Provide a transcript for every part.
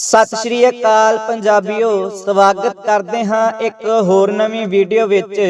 ਸਤਿ ਸ਼੍ਰੀ ਅਕਾਲ ਪੰਜਾਬੀਓ, ਸਵਾਗਤ ਕਰਦੇ ਹਾਂ ਇੱਕ ਹੋਰ ਨਵੀਂ ਵੀਡੀਓ ਵਿੱਚ।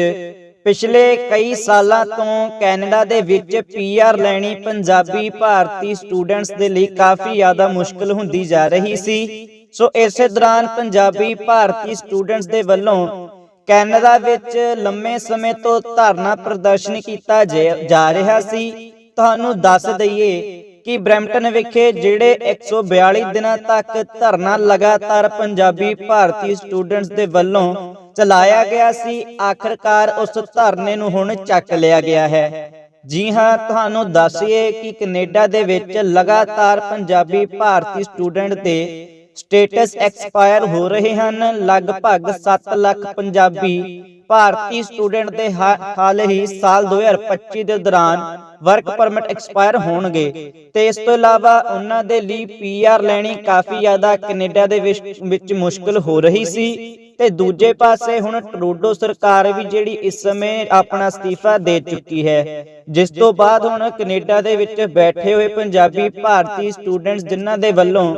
ਪਿਛਲੇ ਕਈ ਸਾਲਾਂ ਤੋਂ ਕੈਨੇਡਾ ਦੇ ਵਿੱਚ ਪੀਆਰ ਲੈਣੀ ਪੰਜਾਬੀ ਭਾਰਤੀ ਸਟੂਡੈਂਟਸ ਦੇ ਲਈ ਕਾਫੀ ਜ਼ਿਆਦਾ ਮੁਸ਼ਕਲ ਹੁੰਦੀ ਜਾ ਰਹੀ ਸੀ। ਸੋ ਇਸੇ ਦੌਰਾਨ ਪੰਜਾਬੀ ਭਾਰਤੀ ਸਟੂਡੈਂਟਸ ਦੇ ਵੱਲੋਂ ਕੈਨੇਡਾ ਵਿੱਚ ਲੰਮੇ ਸਮੇਂ ਤੋਂ ਧਰਨਾ ਪ੍ਰਦਰਸ਼ਨ ਕੀਤਾ ਜਾ- ਰਿਹਾ ਸੀ। ਤੁਹਾਨੂੰ ਦੱਸ ਦਈਏ ਕਿ ਬ੍ਰੈਂਪਟਨ ਵਿਖੇ, ਜਿਹੜੇ 142 ਦਿਨਾਂ ਤੱਕ ਧਰਨਾ ਲਗਾਤਾਰ ਪੰਜਾਬੀ ਭਾਰਤੀ ਸਟੂਡੈਂਟਸ ਦੇ ਵੱਲੋਂ ਚਲਾਇਆ ਗਿਆ ਸੀ, ਆਖਰਕਾਰ ਉਸ ਧਰਨੇ ਨੂੰ ਹੁਣ ਚੱਕ ਲਿਆ ਗਿਆ ਹੈ। ਜੀ ਹਾਂ, ਤੁਹਾਨੂੰ ਦੱਸੀਏ ਕਿ ਕੈਨੇਡਾ ਦੇ ਵਿੱਚ ਲਗਾਤਾਰ ਪੰਜਾਬੀ ਭਾਰਤੀ ਸਟੂਡੈਂਟ ਦੇ ਸਟੇਟਸ ਐਕਸਪਾਇਰ ਹੋ ਰਹੇ ਹਨ। ਲਗਭਗ 7 ਲੱਖ ਪੰਜਾਬੀ ਭਾਰਤੀ ਸਟੂਡੈਂਟ ਦੇ ਹਾਲ ਹੀ ਸਾਲ 2025 ਦੇ ਦੌਰਾਨ ਵਰਕ ਪਰਮਿਟ ਐਕਸਪਾਇਰ ਹੋਣਗੇ। ਤੇ ਇਸ ਤੋਂ ਇਲਾਵਾ ਉਹਨਾਂ ਦੇ ਲਈ ਪੀਆਰ ਲੈਣੀ ਕਾਫੀ ਜ਼ਿਆਦਾ ਕੈਨੇਡਾ ਦੇ ਵਿੱਚ ਮੁਸ਼ਕਲ ਹੋ ਰਹੀ ਸੀ। ਤੇ ਦੂਜੇ ਪਾਸੇ ਹੁਣ ਟਰੂਡੋ ਸਰਕਾਰ ਵੀ ਜਿਹੜੀ ਇਸ ਸਮੇਂ ਆਪਣਾ ਅਸਤੀਫਾ ਦੇ ਚੁੱਕੀ ਹੈ। ਜਿਸ ਤੋਂ ਬਾਅਦ ਹੁਣ ਕੈਨੇਡਾ ਦੇ ਵਿੱਚ ਬੈਠੇ ਹੋਏ ਪੰਜਾਬੀ ਭਾਰਤੀ ਸਟੂਡੈਂਟਸ ਜਿਨ੍ਹਾਂ ਦੇ ਵੱਲੋਂ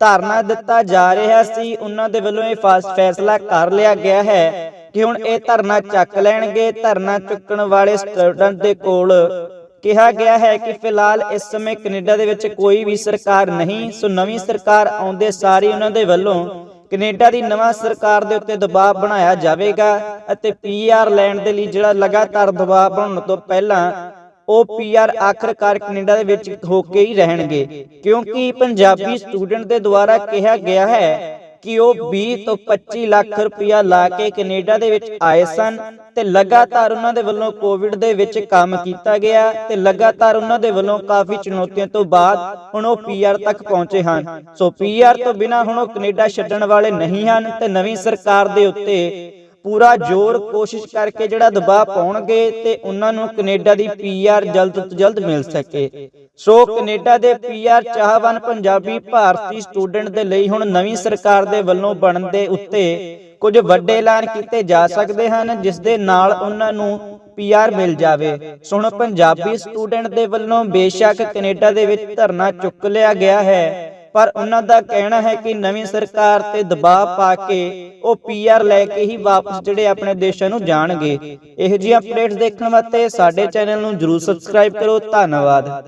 ਧਰਨਾ ਦਿੱਤਾ ਜਾ ਰਿਹਾ ਸੀ, ਉਹਨਾਂ ਦੇ ਵੱਲੋਂ ਇਹ ਫੈਸਲਾ ਕਰ ਲਿਆ ਗਿਆ ਹੈ ਕਿ ਹੁਣ ਇਹ ਧਰਨਾ ਚੱਕ ਲੈਣਗੇ। ਧਰਨਾ ਚੁੱਕਣ ਵਾਲੇ ਸਟੂਡੈਂਟ ਦੇ ਕੋਲ ਕਿਹਾ ਗਿਆ ਹੈ ਕਿ ਫਿਲਹਾਲ ਇਸ ਸਮੇਂ ਕੈਨੇਡਾ ਦੇ ਵਿੱਚ ਕੋਈ ਵੀ ਸਰਕਾਰ ਨਹੀਂ, ਸੋ ਨਵੀਂ ਸਰਕਾਰ ਆਉਂਦੇ ਸਾਰੀ ਉਹਨਾਂ ਦੇ ਵੱਲੋਂ ਕੈਨੇਡਾ ਦੀ ਨਵਾਂ ਸਰਕਾਰ ਦੇ ਉੱਤੇ ਦਬਾਅ ਬਣਾਇਆ ਜਾਵੇਗਾ ਅਤੇ ਪੀਆਰ ਲੈਣ ਦੇ ਲਈ ਜਿਹੜਾ ਲਗਾਤਾਰ ਦਬਾਅ ਬਣਨ ਤੋਂ ਪਹਿਲਾਂ ਉਹ ਪੀਆਰ ਆਖਰਕਾਰ ਕੈਨੇਡਾ ਦੇ ਵਿੱਚ ਹੋ ਕੇ ਹੀ ਰਹਿਣਗੇ। ਕਿਉਂਕਿ ਪੰਜਾਬੀ ਸਟੂਡੈਂਟ ਦੇ ਦੁਆਰਾ ਕਿਹਾ ਗਿਆ ਹੈ ਕਿ ਉਹ 20 ਤੋਂ 25 ਲੱਖ ਰੁਪਇਆ ਲਾ ਕੇ ਕੈਨੇਡਾ ਦੇ ਵਿੱਚ ਆਏ ਸਨ ਤੇ ਲਗਾਤਾਰ ਉਹਨਾਂ ਦੇ ਵੱਲੋਂ ਕੋਵਿਡ ਦੇ ਵਿੱਚ ਕੰਮ ਕੀਤਾ ਗਿਆ ਤੇ ਲਗਾਤਾਰ ਉਹਨਾਂ ਦੇ ਵੱਲੋਂ ਕਾਫੀ ਚੁਣੌਤੀਆਂ ਤੋਂ ਬਾਅਦ ਹੁਣ ਉਹ ਪੀਆਰ ਤੱਕ ਪਹੁੰਚੇ ਹਨ। ਸੋ ਪੀਆਰ ਤੋਂ ਬਿਨਾ ਹੁਣ ਉਹ ਕੈਨੇਡਾ ਛੱਡਣ ਵਾਲੇ ਨਹੀਂ ਹਨ ਤੇ ਨਵੀਂ ਸਰਕਾਰ ਦੇ ਉੱਤੇ ਪੂਰਾ ਜ਼ੋਰ ਕੋਸ਼ਿਸ਼ ਕਰਕੇ ਜਿਹੜਾ ਦਬਾਅ ਪਾਉਣਗੇ ਤੇ ਉਹਨਾਂ ਨੂੰ ਕੈਨੇਡਾ ਦੀ ਪੀਆਰ ਜਲਦ ਤੋਂ ਜਲਦ ਮਿਲ ਸਕੇ। ਸੋ ਕੈਨੇਡਾ ਦੇ ਪੀਆਰ ਚਾਹਵਾਨ ਪੰਜਾਬੀ ਭਾਰਤੀ ਸਟੂਡੈਂਟ ਦੇ ਲਈ ਹੁਣ ਨਵੀਂ ਸਰਕਾਰ ਦੇ ਵੱਲੋਂ ਬਣਨ ਦੇ ਉੱਤੇ ਕੁਝ ਵੱਡੇ ਐਲਾਨ ਕੀਤੇ ਜਾ ਸਕਦੇ ਹਨ, ਜਿਸ ਦੇ ਨਾਲ ਉਹਨਾਂ ਨੂੰ ਪੀਆਰ ਮਿਲ ਜਾਵੇ। ਸੋ ਹੁਣ ਪੰਜਾਬੀ ਸਟੂਡੈਂਟ ਦੇ ਵੱਲੋਂ ਬੇਸ਼ੱਕ ਕੈਨੇਡਾ ਦੇ ਵਿੱਚ ਧਰਨਾ ਚੁੱਕ ਲਿਆ ਗਿਆ ਹੈ। ਪਰ ਉਹਨਾਂ ਦਾ ਕਹਿਣਾ ਹੈ ਕਿ ਨਵੀਂ ਸਰਕਾਰ ਤੇ ਦਬਾਅ ਪਾ ਕੇ ਉਹ ਪੀਆਰ ਲੈ ਕੇ ਹੀ ਵਾਪਸ ਜਿਹੜੇ ਆਪਣੇ ਦੇਸ਼ਾਂ ਨੂੰ ਜਾਣਗੇ। ਇਹੋ ਜਿਹੀ ਅਪਡੇਟਸ ਦੇਖਣ ਵਾਸਤੇ ਸਾਡੇ ਚੈਨਲ ਨੂੰ ਜਰੂਰ ਸਬਸਕ੍ਰਾਈਬ ਕਰੋ। ਧੰਨਵਾਦ।